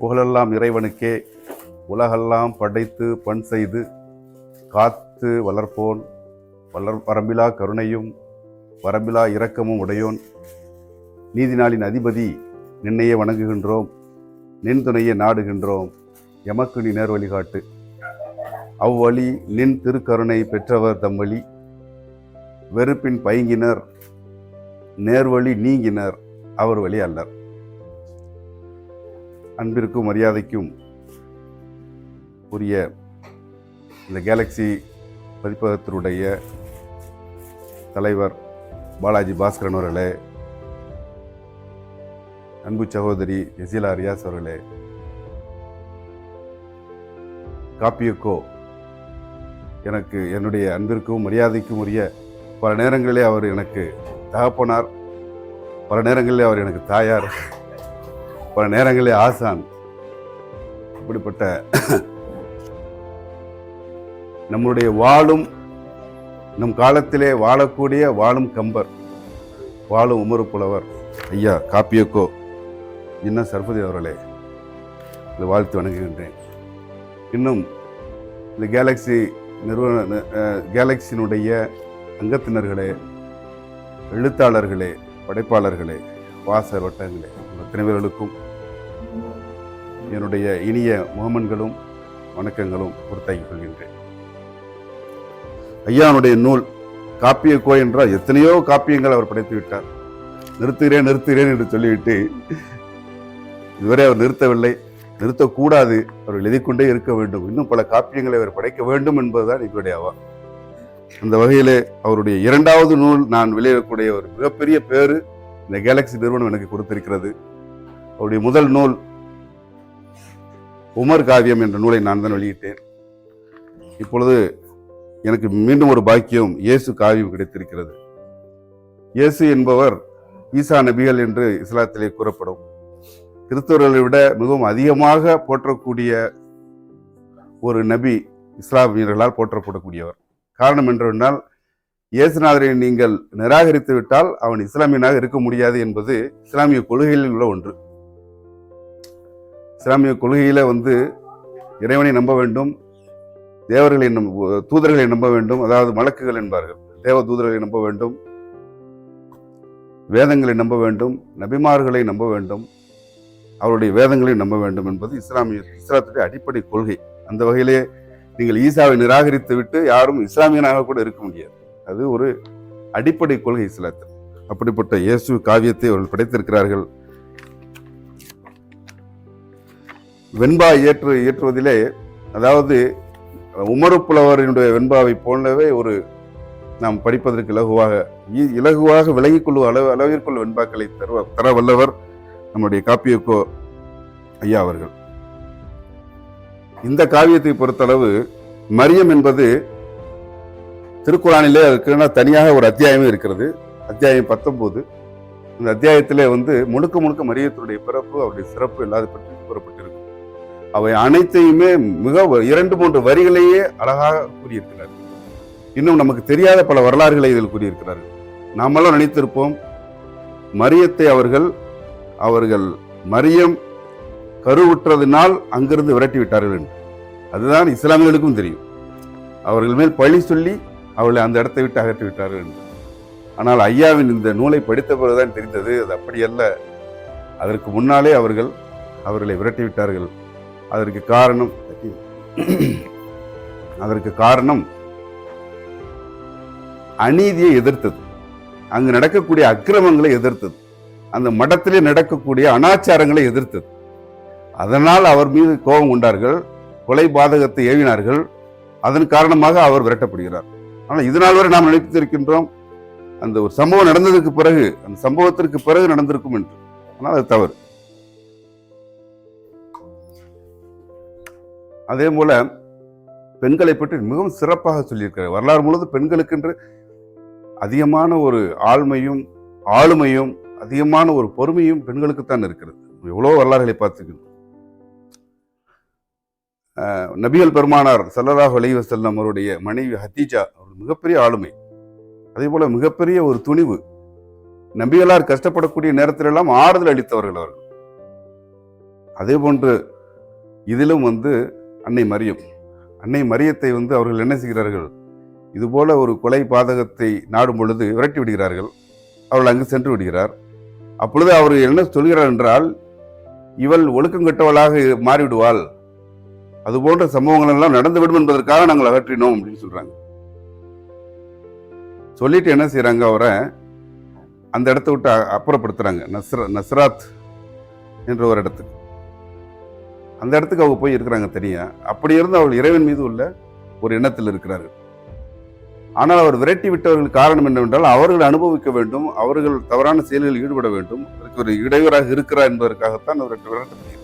புகழெல்லாம் இறைவனுக்கே. உலகெல்லாம் படைத்து பண் செய்து காத்து வளர்ப்போன். வளர் வரம்பிலா கருணையும் வரம்பிலா இரக்கமும் உடையோன். நீதி நாளின் அதிபதி நின்னையே வணங்குகின்றோம். நின் துணையை நாடுகின்றோம். எமக்கு நீ நேர் வழிகாட்டு அவ்வழி நின் திருக்கருணை பெற்றவர் தம் வழி. வெறுப்பின் பைங்கினர் நேர்வழி நீங்கினர் அவர் வழி அல்லர். அன்பிற்கும் மரியாதைக்கும் உரிய இந்த கேலக்ஸி பதிப்பகத்தினுடைய தலைவர் பாலாஜி பாஸ்கரன் அவர்களே அன்பு சகோதரி எசிலா ரியாஸ் அவர்களே காப்பியக்கோ எனக்கு என்னுடைய அன்பிற்கும் மரியாதைக்கும் உரிய பல நேரங்களிலே அவர் எனக்கு தகப்பனார் பல நேரங்களிலே அவர் எனக்கு தாயார். பல நேரங்களிலே ஆசான் இப்படிப்பட்ட நம்முடைய வாழும் நம் காலத்திலே வாழக்கூடிய வாழும் கம்பர் வாழும் உமரு புலவர். ஐயா காப்பியக்கோ என்ன சர்பதி அவர்களே இந்த வாழ்த்து வணங்குகின்றேன். இன்னும் இந்த கேலக்ஸி நிறுவன அஹ், கேலக்ஸியினுடைய அங்கத்தினர்களே எழுத்தாளர்களே படைப்பாளர்களே வாசர் வட்டங்களே அத்தனை பேர்களுக்கும் என்னுடைய இனிய முகமன்களும் வணக்கங்களும் உறுத்தாக்கிக் கொள்கின்றேன். ஐயானுடைய நூல் காப்பிய கோ என்றால் எத்தனையோ காப்பியங்கள் அவர் படைத்து விட்டார். நிறுத்துகிறேன் நிறுத்துகிறேன் என்று சொல்லிவிட்டு இதுவரை அவர் நிறுத்தவில்லை. நிறுத்தக்கூடாது அவர் எழுதிக்கொண்டே இருக்க வேண்டும். இன்னும் பல காப்பியங்களை அவர் படைக்க வேண்டும் என்பதுதான் எங்களுடைய அவா அந்த வகையில் அவருடைய இரண்டாவது நூல் நான் வெளியிடக்கூடிய ஒரு மிகப்பெரிய பேரு இந்த கேலக்ஸி நிறுவனம் எனக்கு கொடுத்திருக்கிறது. அவருடைய முதல் நூல் உமர் காவியம் என்ற நூலை நான் தான் வெளியிட்டேன். இப்பொழுது எனக்கு மீண்டும் ஒரு பாக்கியம் இயேசு காவியம் கிடைத்திருக்கிறது. இயேசு என்பவர் ஈசா நபிகள் என்று இஸ்லாத்திலே கூறப்படும். கிறிஸ்தவர்களை விட மிகவும் அதிகமாக போற்றக்கூடிய ஒரு நபி இஸ்லாமியர்களால் போற்றப்படக்கூடியவர். காரணம் என்றால் இயேசுநாதரை நீங்கள் நிராகரித்து விட்டால் அவன் இஸ்லாமியனாக இருக்க முடியாது என்பது இஸ்லாமிய கொள்கைகளில் உள்ள ஒன்று. இஸ்லாமிய கொள்கையில் வந்து இறைவனை நம்ப வேண்டும் தேவர்களை நம்ப தூதர்களை நம்ப வேண்டும் அதாவது மலக்குகள் என்பார்கள். தேவ தூதர்களை நம்ப வேண்டும் வேதங்களை நம்ப வேண்டும் நபிமார்களை நம்ப வேண்டும் அவருடைய வேதங்களை நம்ப வேண்டும் என்பது இஸ்லாமிய இஸ்லாத்துடைய அடிப்படை கொள்கை. அந்த வகையிலே நீங்கள் ஈசாவை நிராகரித்து விட்டு யாரும் இஸ்லாமியனாக கூட இருக்க முடியாது. அது ஒரு அடிப்படை கொள்கை இஸ்லாத்தில் அப்படிப்பட்ட இயேசு காவியத்தை அவர்கள் படைத்திருக்கிறார்கள். வெண்பா ஏற்று ஏற்றுவதிலே அதாவது உமரு புலவரினுடைய வெண்பாவை போலவே ஒரு நாம் படிப்பதற்கு இலகுவாக இ- இலகுவாக விலகிக் கொள்ளும் அளவு அளவிற்குள் வெண்பாக்களை தருவ தர வல்லவர் நம்முடைய காப்பியக்கோ ஐயா அவர்கள். இந்த காவியத்தை பொறுத்தளவு மரியம் என்பது திருக்குறானிலே அதுக்குன்னா தனியாக ஒரு அத்தியாயமே இருக்கிறது. அத்தியாயம் பத்தொம்போது. இந்த அத்தியாயத்திலே வந்து முழுக்க முழுக்க மரியத்தினுடைய பிறப்பு அவருடைய சிறப்பு இல்லாத பற்றி கூறப்பட்டிருக்கு அவை அனைத்தையுமே மிக வ- இரண்டு மூன்று வரிகளையே அழகாக கூறியிருக்கிறார் இன்னும் நமக்கு தெரியாத பல வரலாறுகளை இதில் கூறியிருக்கிறார்கள். நாமெல்லாம் நினைத்திருப்போம் மரியத்தை அவர்கள் அவர்கள் மரியம் கருவுற்றதினால் அங்கிருந்து விரட்டி விட்டார்கள் என்று. அதுதான் இஸ்லாமியர்களுக்கும் தெரியும். அவர்கள் மேல் பழி சொல்லி அவளை அந்த இடத்தை விட்டு அகற்றி விட்டார்கள் என்று. ஆனால் ஐயாவின் இந்த நூலை படித்த பிறகுதான் தெரிந்தது அது அப்படியல்ல. அதற்கு முன்னாலே அவர்கள் அவர்களை விரட்டி விட்டார்கள். அதற்கு காரணம் அதற்கு காரணம் அநீதியை எதிர்த்தது. அங்கு நடக்கக்கூடிய அக்கிரமங்களை எதிர்த்தது. அந்த மடத்திலே நடக்கக்கூடிய அனாச்சாரங்களை எதிர்த்தது. அதனால் அவர் மீது கோபம் கொண்டார்கள் கொலை பாதகத்தை ஏவினார்கள். அதன் காரணமாக அவர் விரட்டப்படுகிறார். ஆனால் இதனால் வரை நாம் நினைத்திருக்கின்றோம் அந்த ஒரு சம்பவம் நடந்ததுக்கு பிறகு அந்த சம்பவத்திற்கு பிறகு நடந்திருக்கும் என்று. ஆனால் அது தவறு. அதே போல் பெண்களை பற்றி மிகவும் சிறப்பாக சொல்லியிருக்கிறார். வரலாறு முழுவதும் பெண்களுக்கென்று அதிகமான ஒரு ஆழ்மையும் ஆளுமையும் அதிகமான ஒரு பொறுமையும் பெண்களுக்குத்தான் இருக்கிறது. எவ்வளோ வரலாறுகளை பார்த்துக்கணும் நபிகள் பெருமானார் ஸல்லல்லாஹு அலைஹி செல்லம் அவருடைய மனைவி ஹத்தீஜா ஒரு மிகப்பெரிய ஆளுமை. அதே போல் மிகப்பெரிய ஒரு துணிவு. நபிகளார் கஷ்டப்படக்கூடிய நேரத்திலெல்லாம் ஆறுதல் அளித்தவர்கள் அவர்கள். அதே போன்று இதிலும் வந்து அன்னை மரியம். அன்னை மரியத்தை வந்து அவர்கள் என்ன செய்கிறார்கள்? இதுபோல ஒரு கொலை பாதகத்தை நாடும் பொழுது விரட்டி விடுகிறார்கள். அவள் அங்கு சென்று விடுகிறார். அப்பொழுது அவர் என்ன சொல்கிறார் என்றால் இவள் ஒழுக்கம் கெட்டவளாக மாறிவிடுவாள். அது போன்ற சம்பவங்கள் எல்லாம் நடந்துவிடும் என்பதற்காக நாங்கள் அகற்றினோம் அப்படின்னு சொல்றாங்க. சொல்லிட்டு என்ன செய்கிறாங்க அவரை? அந்த இடத்த விட்டு அப்புறப்படுத்துகிறாங்க அப்புறப்படுத்துறாங்க. நஸ்ர நஸ்ராத் என்ற ஒரு இடத்துக்கு. அந்த இடத்துக்கு அவங்க போய் இருக்கிறாங்க தனியா. அப்படி இருந்து அவள் இறைவன் மீது உள்ள ஒரு எண்ணத்தில் இருக்கிறார்கள் ஆனால் அவர் விரட்டி விட்டவர்கள் காரணம் என்னவென்றால் அவர்கள் அனுபவிக்க வேண்டும் அவர்கள் தவறான செயல்களில் ஈடுபட வேண்டும் அதற்கு ஒரு இடையூறாக இருக்கிறார் என்பதற்காகத்தான் அவர் விரட்டப்படுகிறார்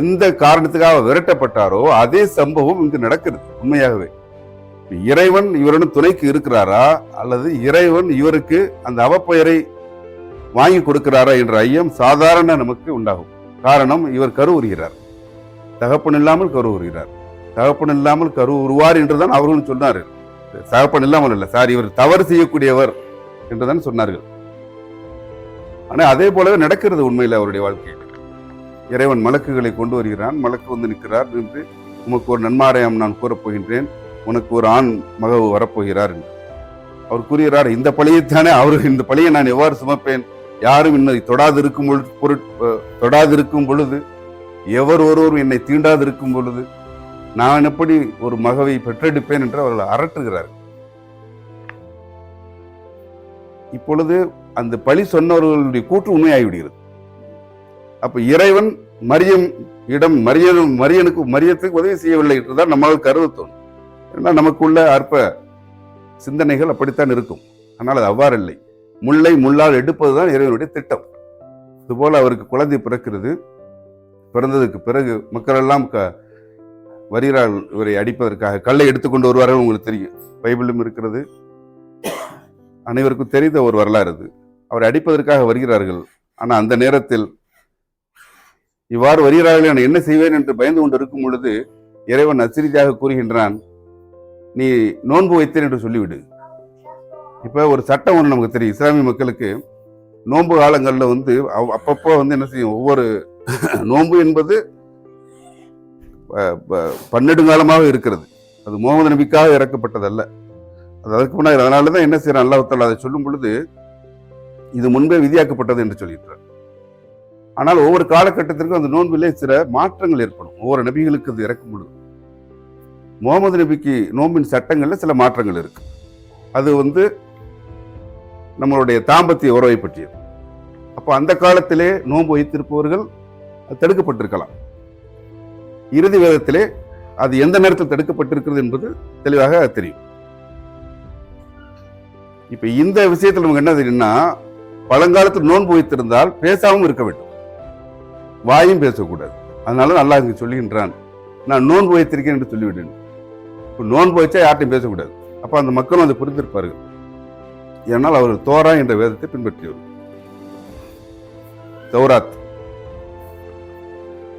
எந்த காரணத்துக்காக அவர் விரட்டப்பட்டாரோ அதே சம்பவம் இங்கு நடக்கிறது உண்மையாகவே. இறைவன் இவருடன் துணைக்கு இருக்கிறாரா அல்லது இறைவன் இவருக்கு அந்த அவப்பெயரை வாங்கி கொடுக்கிறாரா என்ற ஐயம் சாதாரண நமக்கு உண்டாகும். காரணம் இவர் கருவுறுகிறார் தகப்பன் இல்லாமல் கரு உருகிறார். தகப்பன் இல்லாமல் கரு உருவார் என்றுதான் அவர்களும் சொன்னார்கள். தகப்பன் இல்லாமல் இல்லை சார் இவர் தவறு செய்யக்கூடியவர் என்றுதான் சொன்னார்கள். ஆனா அதே போலவே நடக்கிறது உண்மையில் அவருடைய வாழ்க்கையில் இறைவன் மலக்குகளை கொண்டு வருகிறான் மலக்கு வந்து நிற்கிறார் என்று உமக்கு ஒரு நன்மாராயம் நான் கூறப்போகின்றேன் உனக்கு ஒரு ஆண் மகவு வரப்போகிறார் என்று. அவர் கூறுகிறார் இந்த பழியைத்தானே அவர் இந்த பழியை நான் எவ்வாறு சுமப்பேன்? யாரும் என்னை தொடாதிருக்கும் பொழுது பொருட் தொடாதிருக்கும் பொழுது எவர் ஒருவரும் என்னை தீண்டாதிருக்கும் பொழுது நான் எப்படி ஒரு மகவை பெற்றெடுப்பேன் என்று அவர்கள் அரட்டுகிறார் இப்பொழுது அந்த பழி சொன்னவர்களுடைய கூற்று உண்மையாகிவிடுகிறது. அப்ப இறைவன் மரியம் இடம் மரியனும் மரியனுக்கு மரியத்துக்கு உதவி செய்யவில்லை என்றுதான் நம்மளால் கருத தோணும் ஏன்னா நமக்குள்ள அற்ப சிந்தனைகள் அப்படித்தான் இருக்கும். ஆனால் அது அவ்வாறு இல்லை முல்லை முள்ளால் எடுப்பது தான் இறைவனுடைய திட்டம். இதுபோல் அவருக்கு குழந்தை பிறக்கிறது. பிறந்ததுக்கு பிறகு மக்கள் எல்லாம் க வருகிறார்கள் இவரை அடிப்பதற்காக கல்லை எடுத்துக்கொண்டு வருவார்கள் உங்களுக்கு தெரியும். பைபிளும் இருக்கிறது. அனைவருக்கும் தெரிந்த ஒரு வரலாறு அது அவரை அடிப்பதற்காக வருகிறார்கள். ஆனால் அந்த நேரத்தில் இவ்வாறு வருகிறார்கள் நான் என்ன செய்வேன் என்று பயந்து கொண்டு இருக்கும் பொழுது இறைவன் அசிரியாக கூறுகின்றான் நீ நோன்பு வைத்தேன் என்று சொல்லிவிடு. இப்போ ஒரு சட்டம் ஒன்று நமக்கு தெரியும். இஸ்லாமிய மக்களுக்கு நோன்பு காலங்களில் வந்து அவ்- அப்பப்போ வந்து என்ன செய்யும்? ஒவ்வொரு நோன்பு என்பது ப- பன்னெடுங்காலமாக இருக்கிறது. அது முகமது நபிக்காக இறக்கப்பட்டதல்ல. அது அதுக்கு முன்னாடி அதனால தான் என்ன செய்யறான் அல்லாஹ் அதை சொல்லும் பொழுது இது முன்பே விதியாக்கப்பட்டது என்று சொல்லிட்டார் ஆனால் ஒவ்வொரு காலகட்டத்திற்கும் அந்த நோன்பிலே சில மாற்றங்கள் ஏற்படும். ஒவ்வொரு நபிகளுக்கு அது இறக்கும் பொழுது. முகமது நபிக்கு நோன்பின் சட்டங்களில் சில மாற்றங்கள் இருக்கு. அது வந்து நம்மளுடைய தாம்பத்திய உறவை பற்றியது. அப்போ அந்த காலத்திலே நோன்பு வைத்திருப்பவர்கள் தடுக்கப்பட்டிருக்கலாம். இறுதி வேதத்திலே அது எந்த நேரத்தில் தடுக்கப்பட்டிருக்கிறது என்பது தெளிவாக தெரியும். இப்ப இந்த விஷயத்தில் நமக்கு என்ன தெரியும்னா பழங்காலத்தில் நோன்பு வைத்திருந்தால் பேசாமல் இருக்க வேண்டும். வாயும் பேசக்கூடாது. அதனால நல்லா இங்கே சொல்லுகின்றான். நான் நோன்பு வைத்திருக்கேன் என்று சொல்லிவிட்டேன் இப்போ நோன்பு வச்சா யார்ட்டையும் பேசக்கூடாது. அப்போ அந்த மக்களும் அதை புரிந்திருப்பார்கள். ஏன்னால் அவர்கள் தோரா என்ற வேதத்தை பின்பற்றியவர். தௌராத்.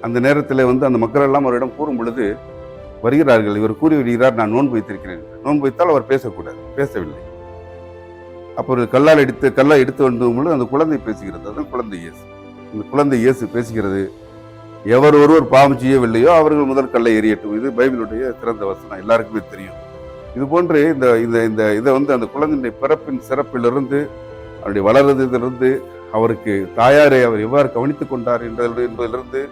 அந்த நேரத்தில் வந்து அந்த மக்கள் எல்லாம் அவரிடம் கூறும் பொழுது வருகிறார்கள் இவர் கூறி வருகிறார் நான் நோன்பு வைத்திருக்கிறேன். நோன்பு வைத்தால் அவர் பேசக்கூடாது பேசவில்லை. அப்போ ஒரு கல்லால் எடுத்து கல்லால் எடுத்து வந்து பொழுது அந்த குழந்தை பேசுகிறது அதுதான் குழந்தை இயேசு. இந்த குழந்தை இயேசு பேசுகிறது எவர் ஒருவர் பாவம் செய்யவில்லையோ அவர்கள் முதல் கல்லை எறியட்டும் இது பைபிளுடைய சிறந்த வசனம் எல்லாருக்குமே தெரியும். இது போன்று இந்த இந்த இந்த இதை வந்து அந்த குழந்தையுடைய பிறப்பின் சிறப்பிலிருந்து அவருடைய வளர்றதிலிருந்து அவருக்கு தாயாரை அவர் எவ்வாறு கவனித்துக் கொண்டார் என்பதிலிருந்து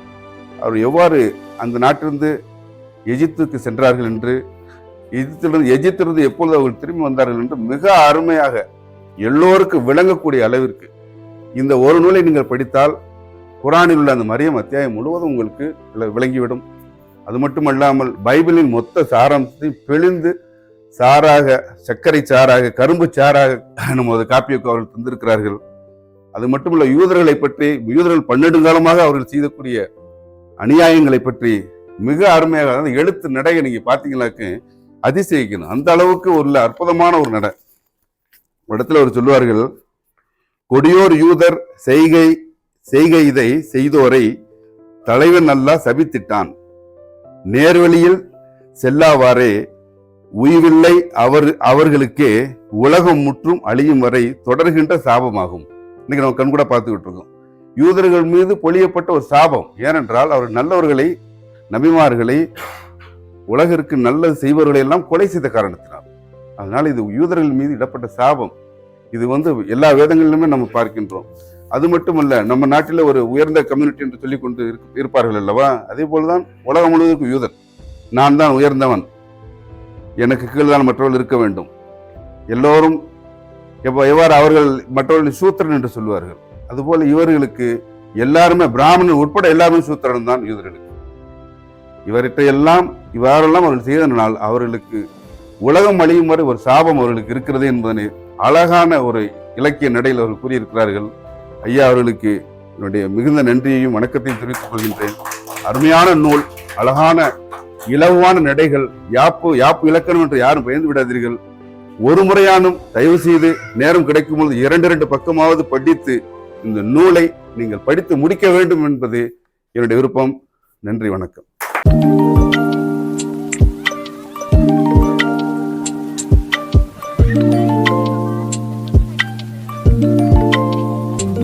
அவர் எவ்வாறு அந்த நாட்டிலிருந்து எஜிப்துக்கு சென்றார்கள் என்று எஜித்திலிருந்து எஜித்திலிருந்து எப்பொழுது அவர்கள் திரும்பி வந்தார்கள் என்று மிக அருமையாக எல்லோருக்கும் விளங்கக்கூடிய அளவிற்கு இந்த ஒரு நூலை நீங்கள் படித்தால் குரானில் உள்ள அந்த மரியம் அத்தியாயம் முழுவதும் உங்களுக்கு விள- விளங்கிவிடும். அது மட்டுமல்லாமல் பைபிளின் மொத்த சாராம்சத்தை பெழுந்து சாராக சர்க்கரை சாராக கரும்பு சாராக நமது காப்பியக்கு அவர்கள் தந்திருக்கிறார்கள். அது மட்டுமல்ல யூதர்களை பற்றி யூதர்கள் பன்னெடுங்காலமாக அவர்கள் செய்தக்கூடிய அநியாயங்களை பற்றி மிக அருமையாக அதாவது எழுத்து நடையை நீங்க பாத்தீங்கன்னாக்கு அதிசயிக்கணும். அந்த அளவுக்கு உள்ள அற்புதமான ஒரு நடை. ஒரு இடத்துல அவர் சொல்லுவார்கள் கொடியோர் யூதர் செய்கை செய்கை இதை செய்தோரை தலைவன் நல்லா சபித்திட்டான். நேர்வழியில் செல்லாவாறே உய்வில்லை அவர் அவர்களுக்கே உலகம் முற்றும் அழியும் வரை தொடர்கின்ற சாபமாகும். இன்னைக்கு நம்ம கண்கூட பார்த்துக்கிட்டு இருக்கோம். யூதர்கள் மீது பொழியப்பட்ட ஒரு சாபம் ஏனென்றால் அவர் நல்லவர்களை நபிமார்களை உலகிற்கு நல்லது செய்பவர்களை எல்லாம் கொலை செய்த காரணத்தினால். அதனால் இது யூதர்கள் மீது இடப்பட்ட சாபம். இது வந்து எல்லா வேதங்களிலுமே நம்ம பார்க்கின்றோம். அது மட்டுமல்ல நம்ம நாட்டில் ஒரு உயர்ந்த கம்யூனிட்டி என்று சொல்லிக் கொண்டு இருப்பார்கள் அல்லவா? அதே போலதான் உலகம் முழுவதற்கு யூதர் நான் தான் உயர்ந்தவன். எனக்கு கீழ்தான் மற்றவர்கள் இருக்க வேண்டும். எல்லோரும் எவ்வா எவ்வாறு அவர்கள் மற்றவர்களின் சூத்திரன் என்று சொல்வார்கள். அதுபோல இவர்களுக்கு எல்லாருமே பிராமணன் உட்பட எல்லாருமே சூத்திரன் தான் யூதர்களுக்கு. இவற்றை எல்லாம் இவ்வாறெல்லாம் அவர்கள் செய்ததனால் அவர்களுக்கு உலகம் அழியும் வரை ஒரு சாபம் அவர்களுக்கு இருக்கிறது என்பதனை அழகான ஒரு இலக்கிய நடையில் அவர்கள் கூறியிருக்கிறார்கள். ஐயா அவர்களுக்கு என்னுடைய மிகுந்த நன்றியையும் வணக்கத்தையும் தெரிவித்துக் கொள்கின்றேன். அருமையான நூல் அழகான இலவான நடைகள் யாப்பு யாப்பு இலக்கணம் என்று யாரும் பயந்து விடாதீர்கள். ஒரு முறையானும் தயவு செய்து நேரம் கிடைக்கும் பொழுது இரண்டு இரண்டு பக்கமாவது படித்து இந்த நூலை நீங்கள் படித்து முடிக்க வேண்டும் என்பது என்னுடைய விருப்பம். நன்றி வணக்கம்.